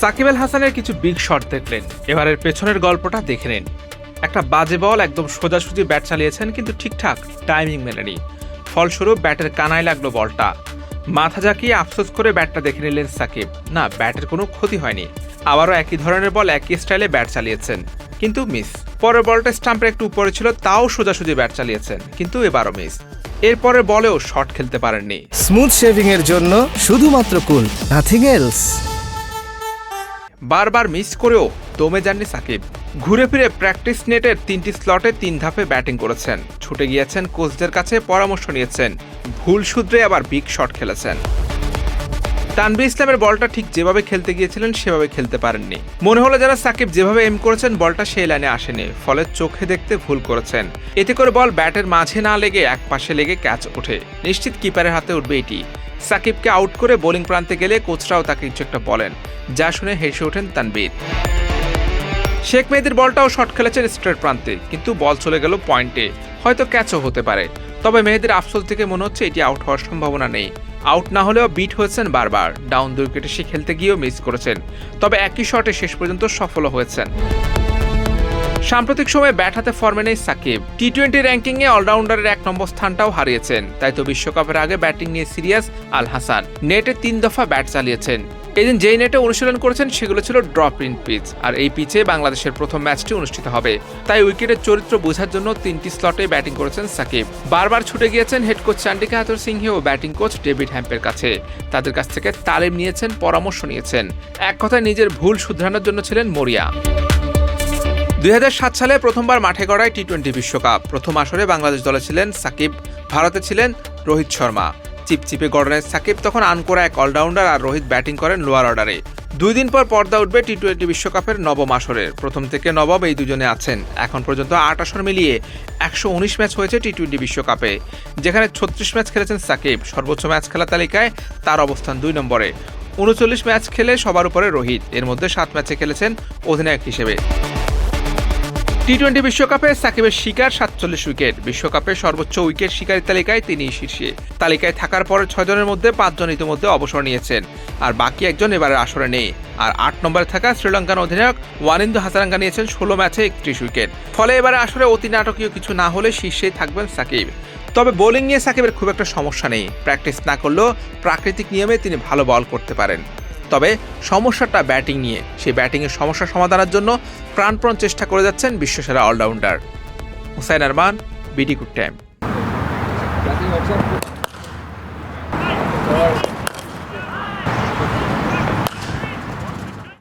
সাকিব আল হাসানের কিছু big shot দেখলেন। এবারের পেছনের গল্পটা দেখে নিন। একটা বাজে বল একদম সোজাসুজি ব্যাট চালিয়েছেন, কিন্তু ঠিকঠাক টাইমিং মেলেনি। ফলস্বরূপ ব্যাটের কানায় লাগল বলটা। মাথা ঝাঁকিয়ে আফসোস করে ব্যাটটা দেখে নিলেন সাকিব। না, ব্যাটের কোনো ক্ষতি হয়নি। আবারও একই ধরনের বল, একই স্টাইলে ব্যাট চালিয়েছেন। কিন্তু মিস, পরের বলটা স্টাম্পের একটু উপরে ছিল, তাও সোজাসুজি ব্যাট চালিয়েছেন, কিন্তু এবারও মিস। এরপরের বলেও শট খেলতে পারেননি। স্মুথ শেভিং এর জন্য শুধুমাত্র কুল নাথিং এলস বারবার মিস করেও দমে যাননি সাকিব। ঘুরে ফিরে প্র্যাকটিস নেটের তিনটি স্লটে তিন ধাপে ব্যাটিং করেছেন। ছুটে গিয়েছেন কোচদের কাছে পরামর্শ নিয়েছেন। ভুল শুধরে আবার বিগ শট খেলেছেন। তানভীর ইসলামের বলটা ঠিক যেভাবে খেলতে গিয়েছিলেন, সেভাবে খেলতে পারেননি। মনে হলো যারা সাকিব যেভাবে এম করেছেন, বলটা সেই লাইনে আসেনি, ফলে চোখে দেখতে ভুল করেছেন। এতে করে বল ব্যাটের মাঝে না লেগে, এক পাশে লেগে ক্যাচ ওঠে। নিশ্চিত কিপারের হাতে উঠবে এটি। সাকিবকে আউট করে বোলিং প্রান্তে গেলে কোচরাও তাকে কিছু একটা বলেন, যা শুনে হেসে ওঠেন তানবীর। শেখ মেহেদির বলটাও শট খেলেছেন স্ট্রেট প্রান্তে, কিন্তু বল চলে গেল পয়েন্টে হয়তো ক্যাচও হতে পারে। তবে মেহেদির আফসল থেকে মনে হচ্ছে এটি আউট হওয়ার সম্ভাবনা নেই। আউট না হলেও বিট হয়েছেন বারবার। ডাউন দুই উইকেটে সে খেলতে গিয়েও মিস করেছেন। তবে একই শটে শেষ পর্যন্ত সফল হয়েছেন। সাম্প্রতিক সময়ে ব্যাট হাতে ফর্মে নেই সাকিব। টি টোয়েন্টি র্যাঙ্কিংয়ে অলরাউন্ডারের এক নম্বর স্থানটাও হারিয়েছেন। তাই তো বিশ্বকাপের আগে ব্যাটিং নিয়ে সিরিয়াস আল হাসান। নেটে তিন দফা ব্যাট চালিয়েছেন। এদিন যেই নেটে অনুশীলন করেছেন, সেগুলো ছিল ড্রপ ইন পিচ। আর এই পিচে বাংলাদেশের প্রথম ম্যাচটি অনুষ্ঠিত হবে। তাই উইকেটের চরিত্র বোঝার জন্য তিনটি স্লটে ব্যাটিং করেছেন সাকিব। বারবার ছুটে গিয়েছেন head coach Chandika Hathurusingha ও ব্যাটিং কোচ ডেভিড হ্যাম্পের কাছে। তাদের কাছ থেকে তালিম নিয়েছেন, পরামর্শ নিয়েছেন। এক কথায় নিজের ভুল শুধরানোর জন্য ছিলেন মরিয়া। দুই হাজার সাত সালে প্রথমবার মাঠে গড়ায় টি টোয়েন্টি বিশ্বকাপ। প্রথম আসরে বাংলাদেশ দলে ছিলেন সাকিব, ভারতে ছিলেন রোহিত শর্মা। চিপচিপে গড়নের সাকিব তখন আনকোরা এক অলরাউন্ডার আর রোহিত ব্যাটিং করেন লোয়ার অর্ডারে। দুই দিন পর পর্দা উঠবে টি টোয়েন্টি বিশ্বকাপের নবম আসরের প্রথম থেকে নবম এই দুজনে আছেন। এখন পর্যন্ত আট আসর মিলিয়ে একশো উনিশ ম্যাচ হয়েছে টি টোয়েন্টি বিশ্বকাপে, যেখানে ছত্রিশ ম্যাচ খেলেছেন সাকিব। সর্বোচ্চ ম্যাচ খেলা তালিকায় তার অবস্থান দুই নম্বরে। উনচল্লিশ ম্যাচ খেলে সবার উপরে রোহিত। এর মধ্যে সাত ম্যাচে খেলেছেন অধিনায়ক হিসেবে। টি টোয়েন্টি বিশ্বকাপে সাকিবের শিকার সাতচল্লিশ উইকেট। বিশ্বকাপে সর্বোচ্চ উইকেট শিকারী তালিকায় তিনি শীর্ষে। তালিকায় থাকার পর ছয়জনের মধ্যে পাঁচজন ইতিমধ্যে অবসর নিয়েছেন। আর বাকি একজন এবারের আসরে নেই। আর আট নম্বরে থাকা শ্রীলঙ্কান অধিনায়ক ওয়ানিন্দু হাসারাঙ্গা নিয়েছেন ষোলো ম্যাচে একত্রিশ উইকেট। ফলে এবারে আসরে অতি নাটকীয় কিছু না হলে শীর্ষেই থাকবেন সাকিব। তবে বোলিং নিয়ে সাকিবের খুব একটা সমস্যা নেই। প্র্যাকটিস না করলেও প্রাকৃতিক নিয়মে তিনি ভালো বল করতে পারেন। তবে সমস্যাটা ব্যাটিং নিয়ে। সেই ব্যাটিংয়ের সমস্যা সমাধানের জন্য প্রাণপণ চেষ্টা করে যাচ্ছেন বিশ্বসেরা all rounder. Hussain Arman, BD good time